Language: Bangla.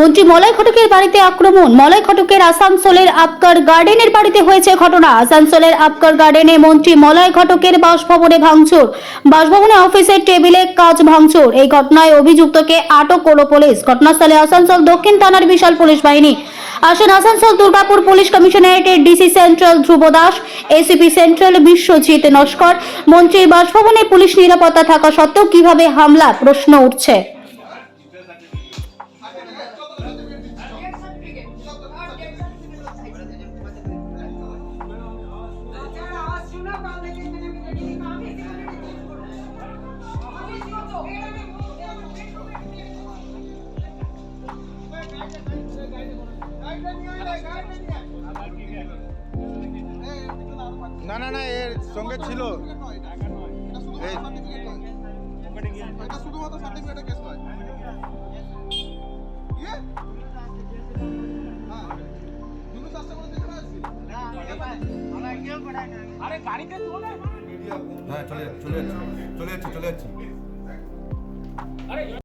মন্ত্রী মলয় ঘটকের বাড়িতে আক্রমণ। মলয় ঘটকের আসানসোলের আপকার গার্ডেনের বাড়িতে হয়েছে ঘটনা। আসানসোলের আপকার গার্ডেনে মন্ত্রী মলয় ঘটকের বাসভবনে ভাঙচুর। বাসভবনে অফিসের টেবিলে কাজ ভাঙচুর। এই ঘটনায় অভিযুক্তকে আটক করল পুলিশ। ঘটনাস্থলে আসানসোল দক্ষিণ থানার বিশাল পুলিশ বাহিনী। আসেন Asansol Durgapur police কমিশনারেটের DC central Dhruba Das, ACP central Biswajit Naskar. মন্ত্রীর বাসভবনে পুলিশ নিরাপত্তা থাকা সত্ত্বেও কীভাবে হামলা? প্রশ্ন উঠছে। না না না এর সঙ্গে ছিল। এটা শুধুমাত্র হ্যাঁ চলে যাচ্ছে চলে যাচ্ছে চলে যাচ্ছি চলে যাচ্ছে।